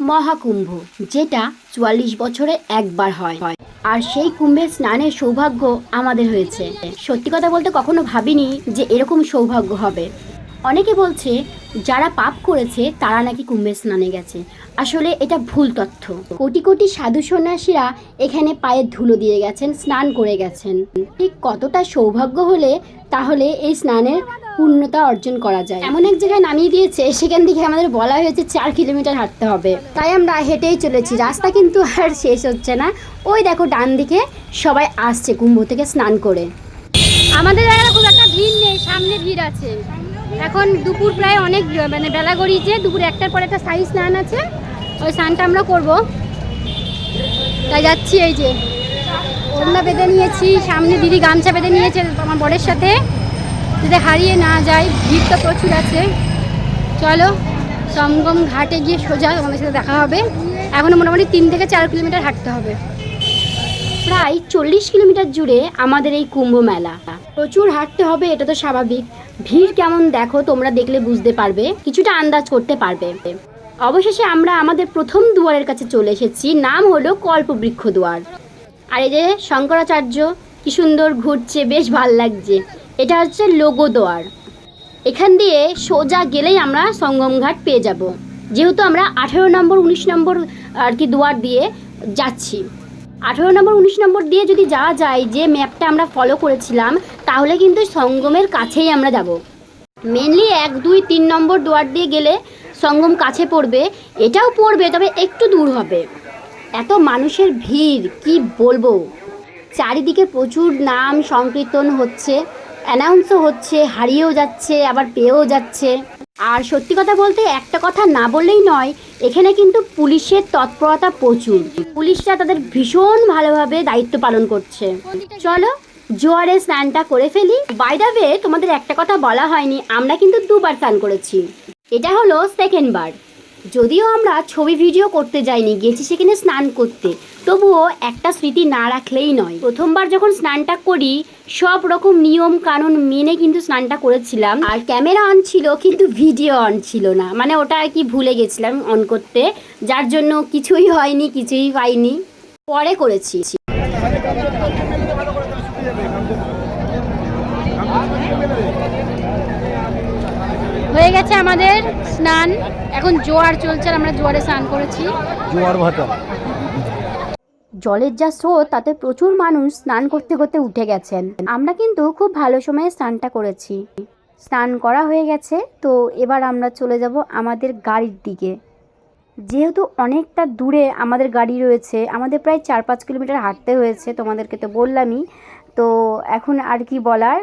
মহাকুম্ভ, যেটা চুয়াল্লিশ বছরে একবার হয়। আর সেই কুম্ভের স্নানের সৌভাগ্য আমাদের হয়েছে। সত্যি কথা বলতে কখনো ভাবিনি যে এরকম সৌভাগ্য হবে। অনেকে বলছে, যারা পাপ করেছে, তারা নাকি কুম্ভের স্নানে গেছে। আসলে এটা ভুল তথ্য। কোটি কোটি সাধু সন্ন্যাসীরা এখানে পায়ে ধুলো দিয়ে গেছেন, স্নান করে গেছেন। ঠিক কতটা সৌভাগ্য হলে তাহলে এই স্নানের পূর্ণতা অর্জন করা যায়। এমন এক জায়গায় নামিয়ে দিয়েছে, সেখান থেকে আমাদের বলা হয়েছে চার কিলোমিটার হাঁটতে হবে। তাই আমরা হেঁটেই চলেছি। রাস্তা কিন্তু আর শেষ হচ্ছে না। ওই দেখো, ডান দিকে সবাই আসছে কুম্ভ থেকে স্নান করে। আমাদের জায়গায় খুব একটা ভিড় নেই, সামনে ভিড় আছে। এখন দুপুর প্রায় অনেক মানে বেলা গড়িয়েছে, দুপুর একটার পরে একটা সাই স্নান আছে। ওই স্নানটা আমরা করব। তাই যাচ্ছি এই যে। ওড়না বেঁধে নিয়েছি, সামনে দিদি গামছা বেঁধে নিয়েছে আমার বরের সাথে। যাতে হারিয়ে না যায় ভিড় তো প্রচুর আছে। চলো, সঙ্গম ঘাটে গিয়ে সোজা তোমাদের সাথে দেখা হবে। এখনও মোটামুটি তিন থেকে চার কিলোমিটার হাঁটতে হবে। প্রায় চল্লিশ কিলোমিটার জুড়ে আমাদের এই কুম্ভ মেলা। প্রচুর হাঁটতে হবে, এটা তো স্বাভাবিক। ভিড় কেমন দেখো, তোমরা দেখলে বুঝতে পারবে। কিছুটা আন্দাজ করতে পারবে। অবশেষে আমরা আমাদের প্রথম দুয়ারের কাছে চলে এসেছি। নাম হলো কল্পবৃক্ষ দুয়ার। আর এই যে শঙ্করাচার্য, কি সুন্দর ঘুরছে, বেশ ভালো লাগছে। এটা হচ্ছে লোগো দোয়ার। এখান দিয়ে সোজা গেলেই আমরা সঙ্গমঘাট পেয়ে যাব। যেহেতু আমরা আঠেরো নম্বর, উনিশ নম্বর আর কি দুয়ার দিয়ে যাচ্ছি। আঠেরো নম্বর, উনিশ নম্বর দিয়ে যদি যাওয়া যায়, যে ম্যাপটা আমরা ফলো করেছিলাম, তাহলে কিন্তু সঙ্গমের কাছেই আমরা যাব। মেনলি এক, দুই, তিন নম্বর দুয়ার দিয়ে গেলে সঙ্গম কাছে পড়বে। এটাও পড়বে, তবে একটু দূর হবে। এত মানুষের ভিড়, কি বলব? চারিদিকে প্রচুর নাম সংকীর্তন হচ্ছে। অ্যানাউন্সও হচ্ছে, হারিয়েও যাচ্ছে, আবার পেয়েও যাচ্ছে। আর সত্যি কথা বলতে একটা কথা না বললেই নয়, এখানে কিন্তু পুলিশের তৎপরতা প্রচুর। পুলিশরা তাদের ভীষণ ভালোভাবে দায়িত্ব পালন করছে। চলো, জোয়ারে স্নানটা করে ফেলি। বাইদাবে তোমাদের একটা কথা বলা হয়নি, আমরা কিন্তু দুবার স্নান করেছি। এটা হলো সেকেন্ড বার যদিও আমরা ছবি ভিডিও করতে যাইনি, গেছি সেখানে স্নান করতে। তবুও একটা স্মৃতি না রাখলেই নয়। প্রথমবার যখন স্নানটা করি, সব রকম নিয়ম কানুন মেনে কিন্তু স্নানটা করেছিলাম। আর ক্যামেরা অন ছিল, কিন্তু ভিডিও অন ছিল না। মানে ওটা আর কি ভুলে গেছিলাম অন করতে। যার জন্য কিছুই হয়নি, কিছুই পাইনি। পরে করেছি। হয়ে গেছে আমাদের স্নান। এখন জোয়ার চলছে আর আমরা জোয়ারে স্নান করেছি। জোয়ার ভাটা। জলের যা স্রোত তাতে প্রচুর মানুষ স্নান করতে করতে উঠে গেছেন। আমরা কিন্তু খুব ভালো সময়ে স্নানটা করেছি। স্নান করা হয়ে গেছে তো এবার আমরা চলে যাব আমাদের গাড়ির দিকে। যেহেতু অনেকটা দূরে আমাদের গাড়ি রয়েছে আমাদের প্রায় চার পাঁচ কিলোমিটার হাঁটতে হয়েছে তোমাদেরকে তো বললামই। তো এখন আর কি বলার?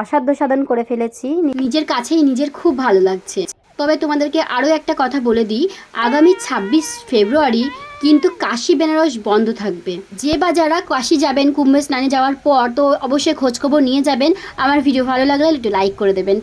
অসাধ্য সাধন করে ফেলেছি। নিজের কাছেই নিজের খুব ভালো লাগছে। তবে তোমাদেরকে আরও একটা কথা বলে দিই, আগামী ছাব্বিশ ফেব্রুয়ারি কিন্তু কাশি, বেনারস বন্ধ থাকবে। যে বা যারা কাশি যাবেন, কুম্ভ স্নানে যাওয়ার পর, তো অবশ্যই খোঁজখবর নিয়ে যাবেন। আমার ভিডিও ভালো লাগলে একটু লাইক করে দেবেন।